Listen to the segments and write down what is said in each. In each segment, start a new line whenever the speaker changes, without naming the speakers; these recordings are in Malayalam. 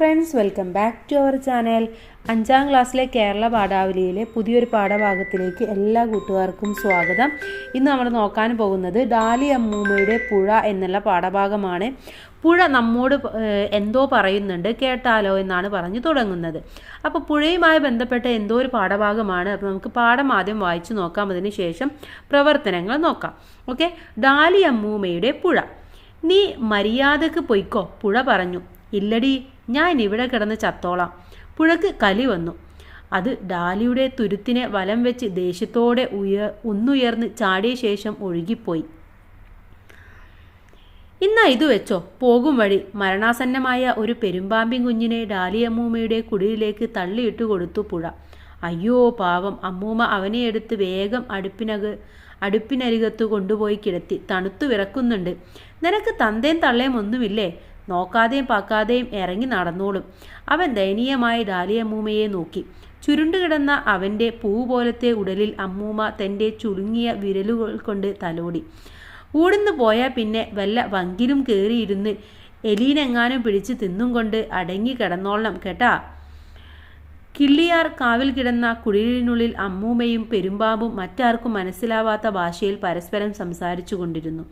Friends welcome back to our channel. അഞ്ചാം ക്ലാസ്സിലെ കേരള പാഠാവലിയിലെ പുതിയൊരു പാഠഭാഗത്തിലേക്ക് എല്ലാ കൂട്ടുകാർക്കും സ്വാഗതം. ഇന്ന് നമ്മൾ നോക്കാൻ പോകുന്നത് ഡാലി അമ്മൂമ്മയുടെ പുഴ എന്നുള്ള പാഠഭാഗമാണ്. പുഴ നമ്മോട് എന്തോ പറയുന്നുണ്ട് കേട്ടാലോ എന്നാണ് പറഞ്ഞു തുടങ്ങുന്നത്. അപ്പോൾ പുഴയുമായി ബന്ധപ്പെട്ട എന്തോ ഒരു പാഠഭാഗമാണ്. അപ്പോൾ നമുക്ക് പാഠം ആദ്യം വായിച്ചു നോക്കാം. അതിന് ശേഷം പ്രവർത്തനങ്ങൾ നോക്കാം. ഓക്കെ? ഡാലി അമ്മൂമ്മയുടെ പുഴ. നീ മര്യാദയ്ക്ക് പൊയ്ക്കോ. പുഴ പറഞ്ഞു. ഇല്ലടി ഞാൻ ഇവിടെ കിടന്ന് ചത്തോളാം. പുഴക്ക് കലി വന്നു. അത് ഡാലിയുടെ തുരുത്തിനെ വലം വെച്ച് ദേഷ്യത്തോടെ ഉയർ ഒന്നുയർന്ന് ചാടിയ ശേഷം ഒഴുകിപ്പോയി. ഇന്നാ ഇത് വെച്ചോ. പോകും വഴി. മരണാസന്നമായ ഒരു പെരുമ്പാമ്പിൻ കുഞ്ഞിനെ ഡാലിയമ്മൂമ്മയുടെ കുടിലിലേക്ക് തള്ളിയിട്ട് കൊടുത്തു പുഴ. അയ്യോ പാവം. അമ്മൂമ്മ അവനെ എടുത്ത് വേഗം അടുപ്പിനക അടുപ്പിനരികത്ത് കൊണ്ടുപോയി കിടത്തി. തണുത്തു വിറക്കുന്നുണ്ട്. നിനക്ക് തന്തേം തള്ളേം ഒന്നുമില്ലേ? നോക്കാതെയും പാക്കാതെയും ഇറങ്ങി നടന്നോളും. അവൻ ദയനീയമായി ഡാലിയമ്മൂമ്മയെ നോക്കി. ചുരുണ്ടുകിടന്ന അവന്റെ പൂ പോലത്തെ ഉടലിൽ അമ്മൂമ്മ തന്റെ ചുളുങ്ങിയ വിരലുകൾ കൊണ്ട് തലോടി. ഊടുന്നു പോയാൽ പിന്നെ വല്ല വങ്കിലും കയറിയിരുന്ന് എലീനെങ്ങാനും പിടിച്ച് തിന്നും കൊണ്ട് അടങ്ങി കിടന്നോളണം കേട്ടാ. കിള്ളിയാർ കാവിൽ കിടന്ന കുടിലിനുള്ളിൽ അമ്മൂമ്മയും പെരുമ്പാമ്പും മറ്റാർക്കും മനസ്സിലാവാത്ത ഭാഷയിൽ പരസ്പരം സംസാരിച്ചു കൊണ്ടിരുന്നു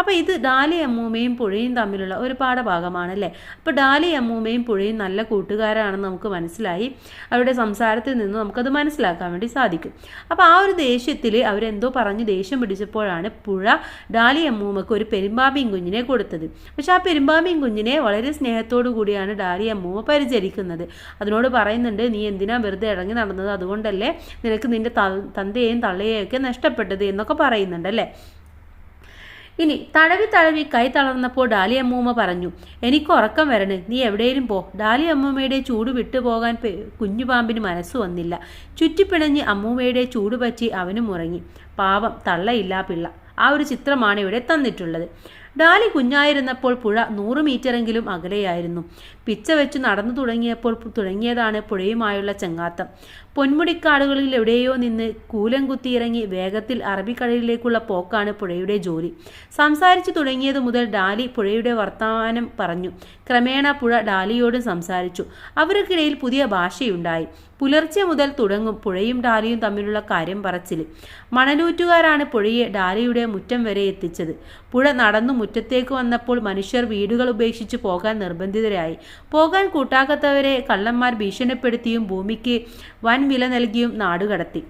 അപ്പോൾ ഇത് ഡാലി അമ്മൂമ്മയും പുഴയും തമ്മിലുള്ള ഒരു പാഠഭാഗമാണല്ലേ അപ്പോൾ ഡാലി അമ്മൂമ്മയും പുഴയും നല്ല കൂട്ടുകാരാണെന്ന് നമുക്ക് മനസ്സിലായി. അവരുടെ സംസാരത്തിൽ നിന്ന് നമുക്കത് മനസ്സിലാക്കാൻ വേണ്ടി സാധിക്കും. അപ്പോൾ ആ ഒരു ദേഷ്യത്തിൽ അവരെന്തോ പറഞ്ഞ് ദേഷ്യം പിടിച്ചപ്പോഴാണ് പുഴ ഡാലി അമ്മൂമ്മക്ക് ഒരു പെരുമ്പാമ്പിയും കുഞ്ഞിനെ കൊടുത്തത്. പക്ഷേ ആ പെരുമ്പാമ്പിയും കുഞ്ഞിനെ വളരെ സ്നേഹത്തോടു കൂടിയാണ് ഡാലി അമ്മൂമ്മ പരിചരിക്കുന്നത്. അതിനോട് പറയുന്നുണ്ട് നീ എന്തിനാ വെറുതെ ഇറങ്ങി നടന്നത്? അതുകൊണ്ടല്ലേ നിനക്ക് നിന്റെ തന്തയെയും തള്ളയെയും ഒക്കെ നഷ്ടപ്പെട്ടത് എന്നൊക്കെ പറയുന്നുണ്ടല്ലേ ഇനി തടവി തടവി കൈ തളർന്നപ്പോൾ ഡാലി അമ്മൂമ്മ പറഞ്ഞു എനിക്ക് ഉറക്കം വരണ്. നീ എവിടെയും പോ. ഡാലി അമ്മൂമ്മയുടെ ചൂട് വിട്ടുപോകാൻ കുഞ്ഞുപാമ്പിന് കുഞ്ഞു പാമ്പിന് മനസ്സ് വന്നില്ല. ചുറ്റിപ്പിണഞ്ഞ് അമ്മൂമ്മയുടെ ചൂട് പറ്റി അവനും ഉറങ്ങി പാവം തള്ളയില്ല പിള്ള. ആ ഒരു ചിത്രമാണ് ഇവിടെ തന്നിട്ടുള്ളത്. ഡാലി കുഞ്ഞായിരുന്നപ്പോൾ പുഴ നൂറ് മീറ്ററെങ്കിലും അകലെയായിരുന്നു. പിച്ച വെച്ചു നടന്നു തുടങ്ങിയപ്പോൾ തുടങ്ങിയതാണ് പുഴയുമായുള്ള ചങ്ങാത്തം. പൊന്മുടിക്കാടുകളിൽ എവിടെയോ നിന്ന് കൂലം കുത്തിയിറങ്ങി വേഗത്തിൽ അറബിക്കടലിലേക്കുള്ള പോക്കാണ് പുഴയുടെ ജോലി. സംസാരിച്ചു തുടങ്ങിയത് മുതൽ ഡാലി പുഴയുടെ വർത്തമാനം പറഞ്ഞു. ക്രമേണ പുഴ ഡാലിയോടും സംസാരിച്ചു. അവർക്കിടയിൽ പുതിയ ഭാഷയുണ്ടായി. പുലർച്ചെ മുതൽ തുടങ്ങും പുഴയും ഡാലിയും തമ്മിലുള്ള കാര്യം പറച്ചിൽ മണലൂറ്റുകാരാണ് പുഴയെ ഡാലിയുടെ മുറ്റം വരെ എത്തിച്ചത്. പുഴ നടന്നു മുറ്റത്തേക്ക് വന്നപ്പോൾ മനുഷ്യർ വീടുകൾ ഉപേക്ഷിച്ച് പോകാൻ നിർബന്ധിതരായി. പോകാൻ കൂട്ടാക്കാത്തവരെ കള്ളന്മാർ ഭീഷണിപ്പെടുത്തിയും ഭൂമിക്ക് വൻ വില നൽകിയും നാടുകടത്തി.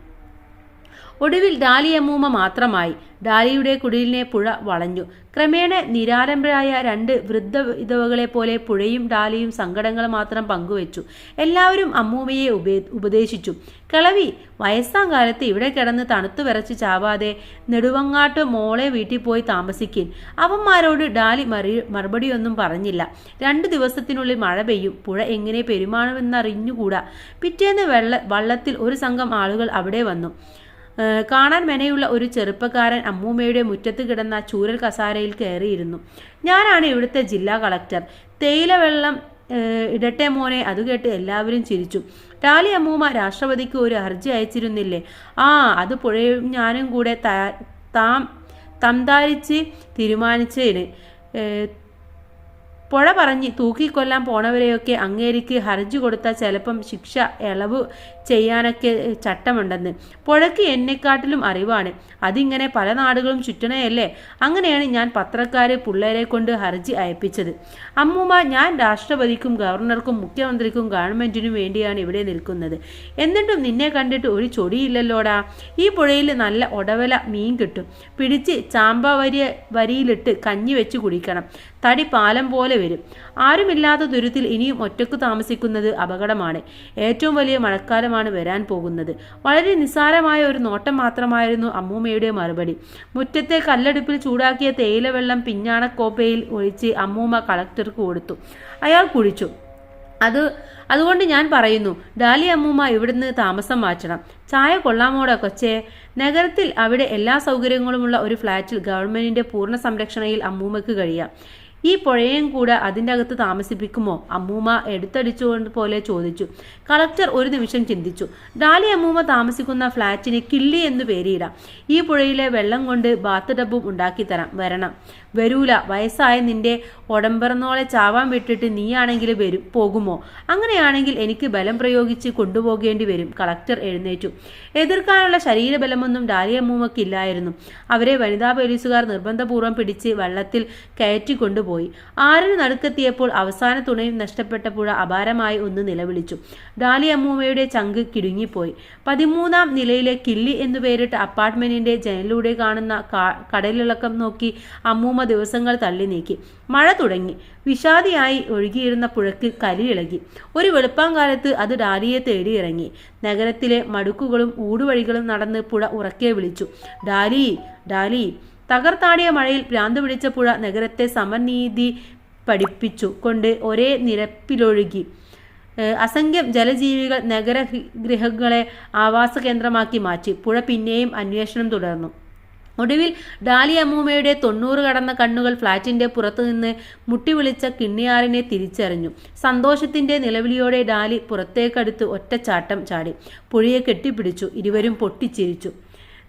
ഒടുവിൽ ഡാലിയമ്മൂമ്മ മാത്രമായി. ഡാലിയുടെ കുടിലിനെ പുഴ വളഞ്ഞു. ക്രമേണ നിരാരംഭരായ രണ്ട് വൃദ്ധ വിധവകളെ പോലെ പുഴയും ഡാലിയും സങ്കടങ്ങൾ മാത്രം പങ്കുവച്ചു. എല്ലാവരും അമ്മൂമ്മയെ ഉപേ ഉപദേശിച്ചു. കിളവി വയസ്സാം കാലത്ത് ഇവിടെ കിടന്ന് തണുത്തു വിറച്ച് ചാവാതെ നെടുവങ്ങാട്ട് മോളെ വീട്ടിൽ പോയി താമസിക്കിൻ. അവന്മാരോട് ഡാലി മറി മറുപടിയൊന്നും പറഞ്ഞില്ല. രണ്ടു ദിവസത്തിനുള്ളിൽ മഴ പെയ്യും. പുഴ എങ്ങനെ പെരുമാണമെന്നറിഞ്ഞുകൂടാ പിറ്റേന്ന് വെള്ള വള്ളത്തിൽ ഒരു സംഘം ആളുകൾ അവിടെ വന്നു. കാണാൻ മെനയുള്ള ഒരു ചെറുപ്പക്കാരൻ അമ്മൂമ്മയുടെ മുറ്റത്ത് കിടന്ന ചൂരൽ കസാരയിൽ കയറിയിരുന്നു. ഞാനാണ് ഇവിടുത്തെ ജില്ലാ കളക്ടർ. തേയില വെള്ളം ഇടട്ടെ മോനെ അത് കേട്ട് എല്ലാവരും ചിരിച്ചു. ടാലി അമ്മൂമ്മ രാഷ്ട്രപതിക്ക് ഒരു ഹർജി അയച്ചിരുന്നില്ലേ? ആ അത് പുഴയും ഞാനും കൂടെ താം തംതാരിച്ച് തീരുമാനിച്ചതിന് പുഴ പറഞ്ഞ് തൂക്കിക്കൊല്ലാൻ പോണവരെയൊക്കെ അങ്ങേരിക്ക് ഹർജി കൊടുത്താൽ ചിലപ്പം ശിക്ഷ ഇളവ് ചെയ്യാനൊക്കെ ചട്ടമുണ്ടെന്ന്. പുഴയ്ക്ക് എന്നെക്കാട്ടിലും അറിവാണ്. അതിങ്ങനെ പല നാടുകളും ചുറ്റണയല്ലേ? അങ്ങനെയാണ് ഞാൻ പത്രക്കാരെ പിള്ളേരെ കൊണ്ട് ഹർജി അയപ്പിച്ചത്. അമ്മൂമ്മ ഞാൻ രാഷ്ട്രപതിക്കും ഗവർണർക്കും മുഖ്യമന്ത്രിക്കും ഗവൺമെന്റിനും വേണ്ടിയാണ് ഇവിടെ നിൽക്കുന്നത്. എന്നിട്ടും നിന്നെ കണ്ടിട്ട് ഒരു ചൊടിയില്ലല്ലോടാ? ഈ പുഴയിൽ നല്ല ഒടവല മീൻ കിട്ടും. പിടിച്ച് ചാമ്പ വരിയ വരിയിലിട്ട് കഞ്ഞി വെച്ച് കുടിക്കണം. തടി പാലം പോലെ വരും. ആരുമില്ലാത്ത ദുരിതത്തിൽ ഇനിയും ഒറ്റയ്ക്ക് താമസിക്കുന്നത് അപകടമാണ്. ഏറ്റവും വലിയ മഴക്കാലമാണ് വരാൻ പോകുന്നത്. വളരെ നിസ്സാരമായ ഒരു നോട്ടം മാത്രമായിരുന്നു അമ്മൂമ്മയുടെ മറുപടി. മുറ്റത്തെ കല്ലടുപ്പിൽ ചൂടാക്കിയ തേയില വെള്ളം പിഞ്ഞാണക്കോപ്പയിൽ ഒഴിച്ച് അമ്മൂമ്മ കളക്ടർക്ക് കൊടുത്തു. അയാൾ കുഴിച്ചു. അത് അതുകൊണ്ട് ഞാൻ പറയുന്നു ഡാലി അമ്മൂമ്മ ഇവിടുന്ന് താമസം മാറ്റണം. ചായ കൊള്ളാമോടാ കൊച്ചേ? നഗരത്തിൽ അവിടെ എല്ലാ സൗകര്യങ്ങളുമുള്ള ഒരു ഫ്ലാറ്റിൽ ഗവൺമെന്റിന്റെ പൂർണ സംരക്ഷണയിൽ അമ്മൂമ്മക്ക് കഴിയാം. ഈ പുഴയും കൂടെ അതിന്റെ അകത്ത് താമസിപ്പിക്കുമോ? അമ്മൂമ്മ എടുത്തടിച്ചുകൊണ്ട് പോലെ ചോദിച്ചു. കളക്ടർ ഒരു നിമിഷം ചിന്തിച്ചു. ഡാലി അമ്മൂമ്മ താമസിക്കുന്ന ഫ്ലാറ്റിന് കിള്ളി എന്ന് പേരിടാം. ഈ പുഴയിലെ വെള്ളം കൊണ്ട് ബാത്ത് ടബും ഉണ്ടാക്കി തരാം. വരണം. വരൂല വയസ്സായ നിന്റെ ഉടമ്പറന്നോളെ ചാവാൻ വിട്ടിട്ട് നീയാണെങ്കിൽ വരും പോകുമോ? അങ്ങനെയാണെങ്കിൽ എനിക്ക് ബലം പ്രയോഗിച്ച് കൊണ്ടുപോകേണ്ടി വരും കളക്ടർ എഴുന്നേറ്റു. എതിർക്കാനുള്ള ശരീരബലമൊന്നും ഡാലിയമ്മൂമ്മക്കില്ലായിരുന്നു അവരെ വനിതാ പോലീസുകാർ നിർബന്ധപൂർവം പിടിച്ച് വെള്ളത്തിൽ കയറ്റിക്കൊണ്ടുപോയി ആറിന് നടുക്കെത്തിയപ്പോൾ അവസാന തുണയും നഷ്ടപ്പെട്ട പുഴ അപാരമായി ഒന്ന് നിലവിളിച്ചു. ഡാലിയമ്മൂമ്മയുടെ ചങ്ക് കിടുങ്ങിപ്പോയി. പതിമൂന്നാം നിലയിലെ കില്ലി എന്നു പേരിട്ട അപ്പാർട്ട്മെന്റിന്റെ ജനലിലൂടെ കാണുന്ന കടലിളക്കം നോക്കി അമ്മൂമ്മ ദിവസങ്ങൾ തള്ളി നീക്കി. മഴ തുടങ്ങി. വിഷാദിയായി ഒഴുകിയിരുന്ന പുഴയ്ക്ക് കലിയിളകി ഒരു വെളുപ്പാങ്കാലത്ത് അത് ഡാലിയെ തേടിയിറങ്ങി നഗരത്തിലെ മടുക്കുകളും ഊടുവഴികളും നടന്ന് പുഴ ഉറക്കെ വിളിച്ചു. ഡാലി ഡാലി. തകർത്താടിയ മഴയിൽ ഭ്രാന്ത് പിടിച്ച പുഴ നഗരത്തെ സമനീതി പഠിപ്പിച്ചു കൊണ്ട് ഒരേ നിരപ്പിലൊഴുകി. അസംഖ്യം ജലജീവികൾ നഗരഗൃഹങ്ങളെ ആവാസ കേന്ദ്രമാക്കി മാറ്റി. പുഴ പിന്നെയും അന്വേഷണം തുടർന്നു. ഒടുവിൽ ഡാലി അമ്മൂമ്മയുടെ തൊണ്ണൂറ് കടന്ന കണ്ണുകൾ ഫ്ളാറ്റിന്റെ പുറത്തുനിന്ന് മുട്ടിവിളിച്ച കിണ്ണിയാറിനെ തിരിച്ചറിഞ്ഞു. സന്തോഷത്തിന്റെ നിലവിളിയോടെ ഡാലി പുറത്തേക്കടുത്ത് ഒറ്റച്ചാട്ടം ചാടി. പുഴയെ കെട്ടിപ്പിടിച്ചു. ഇരുവരും പൊട്ടിച്ചിരിച്ചു.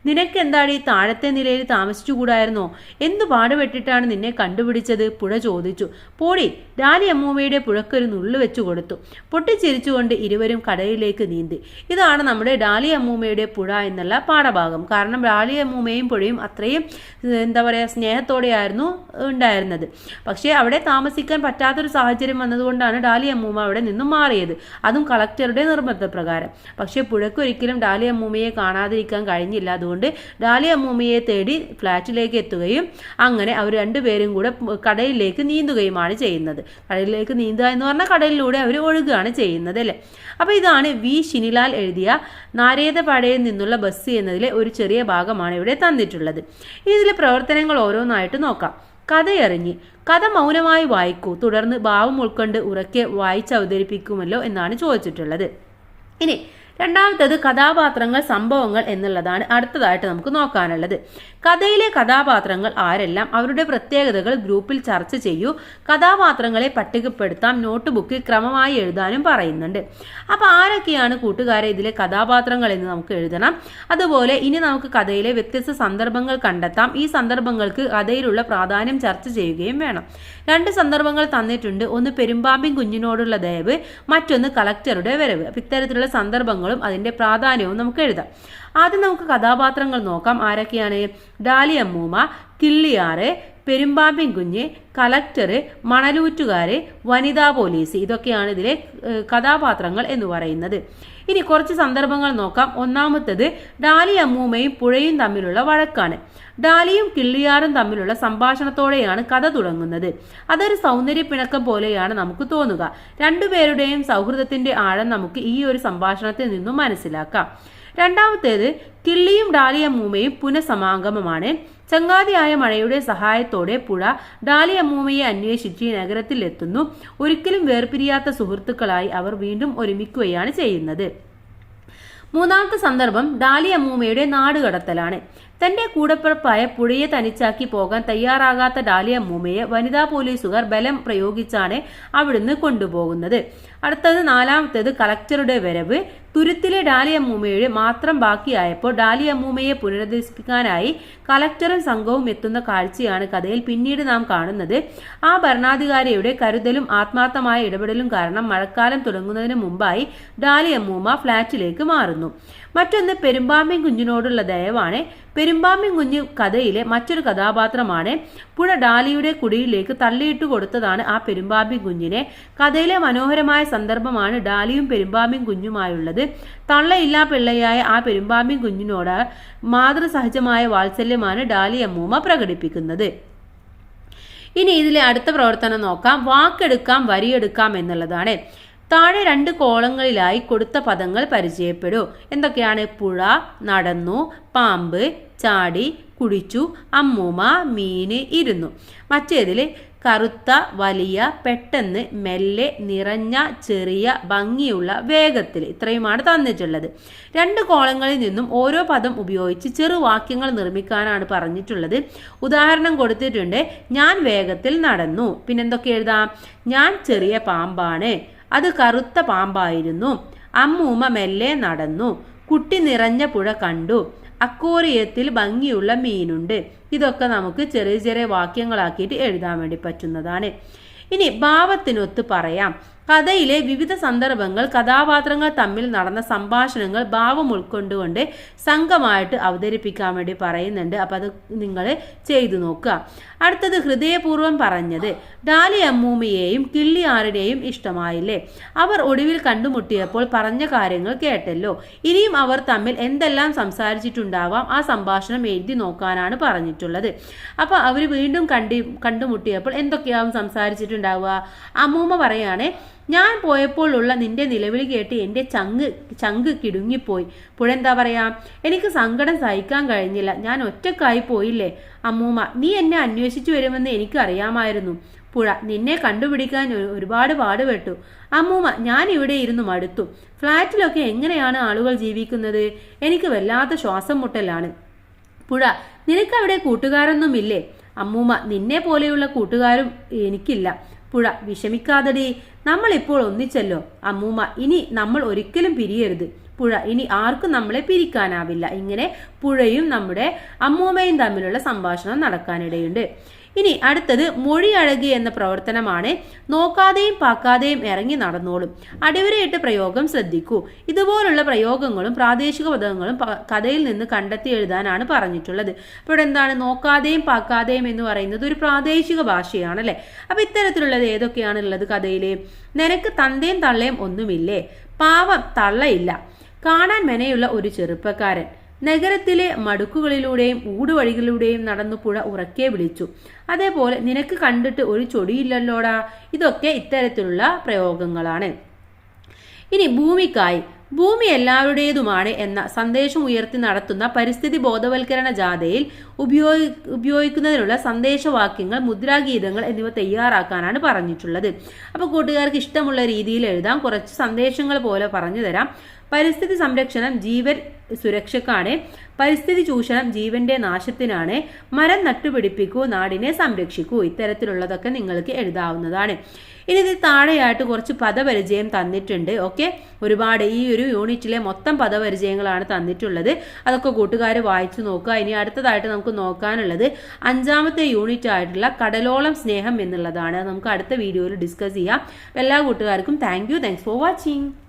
നിനക്കെന്താടി താഴത്തെ നിലയിൽ താമസിച്ചുകൂടായിരുന്നോ? എന്ത് പാടുപെട്ടിട്ടാണ് നിന്നെ കണ്ടുപിടിച്ചത്? പുഴ ചോദിച്ചു. പോടി ഡാലി അമ്മൂമ്മയുടെ പുഴക്കൊരു നുള്ളു വെച്ചു കൊടുത്തു. പൊട്ടിച്ചിരിച്ചുകൊണ്ട് ഇരുവരും കടലിലേക്ക് നീന്തി. ഇതാണ് നമ്മുടെ ഡാലി അമ്മൂമ്മയുടെ പുഴ എന്നുള്ള പാഠഭാഗം. കാരണം ഡാലി അമ്മൂമ്മയും പുഴയും അത്രയും എന്താ പറയുക സ്നേഹത്തോടെയായിരുന്നു ഉണ്ടായിരുന്നത്. പക്ഷേ അവിടെ താമസിക്കാൻ പറ്റാത്തൊരു സാഹചര്യം വന്നതുകൊണ്ടാണ് ഡാലി അമ്മൂമ്മ അവിടെ നിന്നും മാറിയത്. അതും കളക്ടറുടെ നിർബന്ധപ്രകാരം. പക്ഷേ പുഴക്കൊരിക്കലും ഡാലി അമ്മൂമ്മയെ കാണാതിരിക്കാൻ കഴിഞ്ഞില്ല. അതുകൊണ്ട് അതുകൊണ്ട് ഡാലി അമ്മൂമ്മയെ തേടി ഫ്ലാറ്റിലേക്ക് എത്തുകയും അങ്ങനെ അവർ രണ്ടുപേരും കൂടെ കടലിലേക്ക് നീന്തുകയുമാണ് ചെയ്യുന്നത്. കടയിലേക്ക് നീന്തുക എന്ന് പറഞ്ഞാൽ കടലിലൂടെ അവർ ഒഴുകുകയാണ് ചെയ്യുന്നത് അല്ലേ? അപ്പോൾ ഇതാണ് വി ശിനിലാൽ എഴുതിയ നാരേതപാടയിൽ നിന്നുള്ള ബസ് എന്നതിലെ ഒരു ചെറിയ ഭാഗമാണ് ഇവിടെ തന്നിട്ടുള്ളത്. ഇതിലെ പ്രവർത്തനങ്ങൾ ഓരോന്നായിട്ട് നോക്കാം. കഥയറിഞ്ഞ് കഥ മൗനമായി വായിക്കൂ. തുടർന്ന് ഭാവം ഉൾക്കൊണ്ട് ഉറക്കെ വായിച്ച് അവതരിപ്പിക്കുമല്ലോ എന്നാണ് ചോദിച്ചിട്ടുള്ളത്. ഇനി രണ്ടാമത്തത് കഥാപാത്രങ്ങൾ സംഭവങ്ങൾ എന്നുള്ളതാണ് അടുത്തതായിട്ട് നമുക്ക് നോക്കാനുള്ളത്. കഥയിലെ കഥാപാത്രങ്ങൾ ആരെല്ലാം അവരുടെ പ്രത്യേകതകൾ ഗ്രൂപ്പിൽ ചർച്ച ചെയ്യൂ കഥാപാത്രങ്ങളെ പട്ടികപ്പെടുത്താം നോട്ട് ബുക്കിൽ ക്രമമായി എഴുതാനും പറയുന്നുണ്ട്. അപ്പോൾ ആരൊക്കെയാണ് കൂട്ടുകാരെ ഇതിലെ കഥാപാത്രങ്ങൾ എന്ന് നമുക്ക് എഴുതണം. അതുപോലെ ഇനി നമുക്ക് കഥയിലെ വ്യത്യസ്ത സന്ദർഭങ്ങൾ കണ്ടെത്താം. ഈ സന്ദർഭങ്ങൾക്ക് കഥയിലുള്ള പ്രാധാന്യം ചർച്ച ചെയ്യുകയും വേണം. രണ്ട് സന്ദർഭങ്ങൾ തന്നിട്ടുണ്ട്. ഒന്ന് പെരുമ്പാമ്പിൻ കുഞ്ഞിനോടുള്ള ദയവ് മറ്റൊന്ന് കളക്ടറുടെ വരവ്. ഇത്തരത്തിലുള്ള സന്ദർഭങ്ങളും അതിന്റെ പ്രാധാന്യവും നമുക്ക് എഴുതാം. ആദ്യം നമുക്ക് കഥാപാത്രങ്ങൾ നോക്കാം. ആരൊക്കെയാണ്? ഡാലി അമ്മൂമ്മ കിള്ളിയാറ് പെരുമ്പാമ്പിൻ കുഞ്ഞ് കലക്ടറ് മണലൂറ്റുകാര് വനിതാ പോലീസ് ഇതൊക്കെയാണ് ഇതിലെ കഥാപാത്രങ്ങൾ എന്ന് പറയുന്നത്. ഇനി കുറച്ച് സന്ദർഭങ്ങൾ നോക്കാം. ഒന്നാമത്തത് ഡാലി അമ്മൂമ്മയും പുഴയും തമ്മിലുള്ള വഴക്കാണ്. ഡാലിയും കിള്ളിയാറും തമ്മിലുള്ള സംഭാഷണത്തോടെയാണ് കഥ തുടങ്ങുന്നത്. അതൊരു സൗന്ദര്യ പിണക്കം പോലെയാണ് നമുക്ക് തോന്നുക. രണ്ടുപേരുടെയും സൗഹൃദത്തിന്റെ ആഴം നമുക്ക് ഈ ഒരു സംഭാഷണത്തിൽ നിന്നും മനസ്സിലാക്കാം. രണ്ടാമത്തേത് കിള്ളിയും ഡാലിയമ്മൂമ്മയും പുനഃസമാഗമമാണ്. ചങ്ങാതിയായ മഴയുടെ സഹായത്തോടെ പുഴ ഡാലിയമ്മൂമ്മയെ അന്വേഷിച്ച് നഗരത്തിൽ എത്തുന്നു ഒരിക്കലും വേർപിരിയാത്ത സുഹൃത്തുക്കളായി അവർ വീണ്ടും ഒരുമിക്കുകയാണ് ചെയ്യുന്നത്. മൂന്നാമത്തെ സന്ദർഭം ഡാലിയമ്മൂമ്മയുടെ നാടുകടത്തലാണ്. തന്റെ കൂടപ്പിറപ്പായ പുഴയെ തനിച്ചാക്കി പോകാൻ തയ്യാറാകാത്ത ഡാലിയ മൂമയെ വനിതാ പോലീസുകാർ ബലം പ്രയോഗിച്ചാണ് അവിടുന്ന് കൊണ്ടുപോകുന്നത്. അടുത്തത് നാലാമത്തേത് കളക്ടറുടെ വരവ്. തുരുത്തിലെ ഡാലിയമ്മൂമ്മയുടെ മാത്രം ബാക്കിയായപ്പോൾ ഡാലിയ മൂമയെ പുനരധിവസിപ്പിക്കാനായി കളക്ടറും സംഘവും എത്തുന്ന കാഴ്ചയാണ് കഥയിൽ പിന്നീട് നാം കാണുന്നത്. ആ ഭരണാധികാരിയുടെ കരുതലും ആത്മാർത്ഥമായ ഇടപെടലും കാരണം മഴക്കാലം തുടങ്ങുന്നതിന് മുമ്പായി ഡാലിയ മൂമ ഫ്ളാറ്റിലേക്ക് മാറുന്നു. മറ്റൊന്ന് പെരുമ്പാമ്പിൻ കുഞ്ഞിനോടുള്ള ദയവാണ്. പെരുമ്പാമ്പിൻ കുഞ്ഞ് കഥയിലെ മറ്റൊരു കഥാപാത്രമാണ്. പുഴ ഡാലിയുടെ കുടിയിലേക്ക് തള്ളിയിട്ട് കൊടുത്തതാണ് ആ പെരുമ്പാമ്പിൻ കുഞ്ഞിനെ. കഥയിലെ മനോഹരമായ സന്ദർഭമാണ് ഡാലിയും പെരുമ്പാമ്പിൻ കുഞ്ഞുമായുള്ളത്. തള്ളയില്ലാ പിള്ളയായ ആ പെരുമ്പാമ്പിൻ കുഞ്ഞിനോട് മാതൃസഹജമായ വാത്സല്യമാണ് ഡാലി അമ്മൂമ്മ പ്രകടിപ്പിക്കുന്നത്. ഇനി ഇതിലെ അടുത്ത പ്രവർത്തനം നോക്കാം. വാക്കെടുക്കാം വരിയെടുക്കാം എന്നുള്ളതാണ്. താഴെ രണ്ട് കോളങ്ങളിലായി കൊടുത്ത പദങ്ങൾ പരിചയപ്പെടൂ. എന്തൊക്കെയാണ്? പുഴ നടന്നു പാമ്പ് ചാടി കുടിച്ചു അമ്മൂമ്മ മീന് ഇരുന്നു. മറ്റേതിൽ കറുത്ത വലിയ പെട്ടെന്ന് മെല്ലെ നിറഞ്ഞ ചെറിയ ഭംഗിയുള്ള വേഗത്തിൽ ഇത്രയുമാണ് തന്നിട്ടുള്ളത്. രണ്ട് കോളങ്ങളിൽ നിന്നും ഓരോ പദം ഉപയോഗിച്ച് ചെറുവാക്യങ്ങൾ നിർമ്മിക്കാനാണ് പറഞ്ഞിട്ടുള്ളത്. ഉദാഹരണം കൊടുത്തിട്ടുണ്ട് ഞാൻ വേഗത്തിൽ നടന്നു. പിന്നെന്തൊക്കെ എഴുതാം? ഞാൻ ചെറിയ പാമ്പാണ്. അത് കറുത്ത പാമ്പായിരുന്നു. അമ്മൂമ്മ മെല്ലെ നടന്നു. കുട്ടി നിറഞ്ഞ പുഴ കണ്ടു. അക്കോറിയത്തിൽ ഭംഗിയുള്ള മീനുണ്ട്. ഇതൊക്കെ നമുക്ക് ചെറിയ ചെറിയ വാക്യങ്ങളാക്കിയിട്ട് എഴുതാൻ വേണ്ടി പറ്റുന്നതാണ്. ഇനി ഭാവത്തിനൊത്ത് പറയാം. കഥയിലെ വിവിധ സന്ദർഭങ്ങൾ കഥാപാത്രങ്ങൾ തമ്മിൽ നടന്ന സംഭാഷണങ്ങൾ ഭാവം ഉൾക്കൊണ്ടുകൊണ്ട് സംഘമായിട്ട് അവതരിപ്പിക്കാൻ വേണ്ടി പറയുന്നുണ്ട്. അപ്പം അത് നിങ്ങൾ ചെയ്തു നോക്കുക. അടുത്തത് ഹൃദയപൂർവം പറഞ്ഞത്. ഡാലി അമ്മൂമ്മയെയും കിള്ളിയാറിനെയും ഇഷ്ടമായില്ലേ? അവർ ഒടുവിൽ കണ്ടുമുട്ടിയപ്പോൾ പറഞ്ഞ കാര്യങ്ങൾ കേട്ടല്ലോ. ഇനിയും അവർ തമ്മിൽ എന്തെല്ലാം സംസാരിച്ചിട്ടുണ്ടാവാം ആ സംഭാഷണം എഴുതി നോക്കാനാണ് പറഞ്ഞിട്ടുള്ളത്. അപ്പോൾ അവർ വീണ്ടും കണ്ടി കണ്ടുമുട്ടിയപ്പോൾ എന്തൊക്കെയാവും സംസാരിച്ചിട്ടുണ്ടാവുക? അമ്മൂമ്മ പറയുകയാണെ ഞാൻ പോയപ്പോൾ ഉള്ള നിന്റെ നിലവിളി കേട്ട് എന്റെ ചങ്ക് ചങ്ക് കിടുങ്ങിപ്പോയി. പുഴ എന്താ പറയാ? എനിക്ക് സങ്കടം സഹിക്കാൻ കഴിഞ്ഞില്ല. ഞാൻ ഒറ്റക്കായി പോയില്ലേ? അമ്മൂമ്മ നീ എന്നെ അന്വേഷിച്ചു വരുമെന്ന് എനിക്ക് അറിയാമായിരുന്നു. പുഴ നിന്നെ കണ്ടുപിടിക്കാൻ ഒരുപാട് പാടുപെട്ടു. അമ്മൂമ്മ ഞാൻ ഇവിടെ ഇരുന്നു മടുത്തു. ഫ്ലാറ്റിലൊക്കെ എങ്ങനെയാണ് ആളുകൾ ജീവിക്കുന്നത്? എനിക്ക് വല്ലാത്ത ശ്വാസം മുട്ടലാണ്. പുഴ നിനക്കവിടെ കൂട്ടുകാരൊന്നുമില്ലേ? അമ്മൂമ്മ നിന്നെ പോലെയുള്ള കൂട്ടുകാരും എനിക്കില്ല. പുഴ വിഷമിക്കാതടി. നമ്മൾ ഇപ്പോൾ ഒന്നിച്ചല്ലോ. അമ്മൂമ്മ ഇനി നമ്മൾ ഒരിക്കലും പിരിയരുത്. പുഴ ഇനി ആർക്കും നമ്മളെ പിരിക്കാനാവില്ല. ഇങ്ങനെ പുഴയും നമ്മുടെ അമ്മൂമ്മയും തമ്മിലുള്ള സംഭാഷണം നടക്കാനിടയുണ്ട്. ഇനി അടുത്തത് മൊഴി അഴകി എന്ന പ്രവർത്തനമാണ്. നോക്കാതെയും പാക്കാതെയും ഇറങ്ങി നടന്നോളും. അടിവരയിട്ട് പ്രയോഗം ശ്രദ്ധിക്കൂ. ഇതുപോലുള്ള പ്രയോഗങ്ങളും പ്രാദേശിക പദങ്ങളും കഥയിൽ നിന്ന് കണ്ടെത്തി എഴുതാനാണ് പറഞ്ഞിട്ടുള്ളത്. അപ്പോൾ എന്താണ്? നോക്കാതെയും പാക്കാതെയും എന്ന് പറയുന്നത് ഒരു പ്രാദേശിക ഭാഷയാണ് അല്ലേ അപ്പൊ ഇത്തരത്തിലുള്ളത് ഏതൊക്കെയാണുള്ളത് കഥയിൽ നിനക്ക് തന്തയും തള്ളയും ഒന്നുമില്ലേ? പാവം തള്ളയില്ല. കാണാൻ മെനയുള്ള ഒരു ചെറുപ്പക്കാരൻ. നഗരത്തിലെ മടുക്കുകളിലൂടെയും ഊടുവഴികളിലൂടെയും നടന്നു പുഴ ഉറക്കെ വിളിച്ചു. അതേപോലെ നിനക്ക് കണ്ടിട്ട് ഒരു ചൊടിയില്ലല്ലോടാ. ഇതൊക്കെ ഇത്തരത്തിലുള്ള പ്രയോഗങ്ങളാണ്. ഇനി ഭൂമിക്കായി. ഭൂമി എല്ലാവരുടേതുമാണ് എന്ന സന്ദേശം ഉയർത്തി നടത്തുന്ന പരിസ്ഥിതി ബോധവൽക്കരണ ജാഥയിൽ ഉപയോഗി ഉപയോഗിക്കുന്നതിനുള്ള സന്ദേശവാക്യങ്ങൾ മുദ്രാഗീതങ്ങൾ എന്നിവ തയ്യാറാക്കാനാണ് പറഞ്ഞിട്ടുള്ളത്. അപ്പോൾ കൂട്ടുകാർക്ക് ഇഷ്ടമുള്ള രീതിയിൽ എഴുതാം. കുറച്ച് സന്ദേശങ്ങൾ പോലെ പറഞ്ഞു തരാം. പരിസ്ഥിതി സംരക്ഷണം ജീവൻ സുരക്ഷക്കാണ്. പരിസ്ഥിതി ചൂഷണം ജീവന്റെ നാശത്തിനാണ്. മരം നട്ടുപിടിപ്പിക്കൂ നാടിനെ സംരക്ഷിക്കൂ ഇത്തരത്തിലുള്ളതൊക്കെ നിങ്ങൾക്ക് എഴുതാവുന്നതാണ്. ഇനി ഇത് താഴെയായിട്ട് കുറച്ച് പദപരിചയം തന്നിട്ടുണ്ട്. ഓക്കെ? ഒരുപാട് ഈ ഒരു യൂണിറ്റിലെ മൊത്തം പദപരിചയങ്ങളാണ് തന്നിട്ടുള്ളത്. അതൊക്കെ കൂട്ടുകാർ വായിച്ചു നോക്കുക. ഇനി അടുത്തതായിട്ട് നമുക്ക് നോക്കാനുള്ളത് അഞ്ചാമത്തെ യൂണിറ്റ് ആയിട്ടുള്ള കടലോളം സ്നേഹം എന്നുള്ളതാണ്. നമുക്ക് അടുത്ത വീഡിയോയിൽ ഡിസ്കസ് ചെയ്യാം. എല്ലാ കൂട്ടുകാർക്കും താങ്ക് യു. For watching.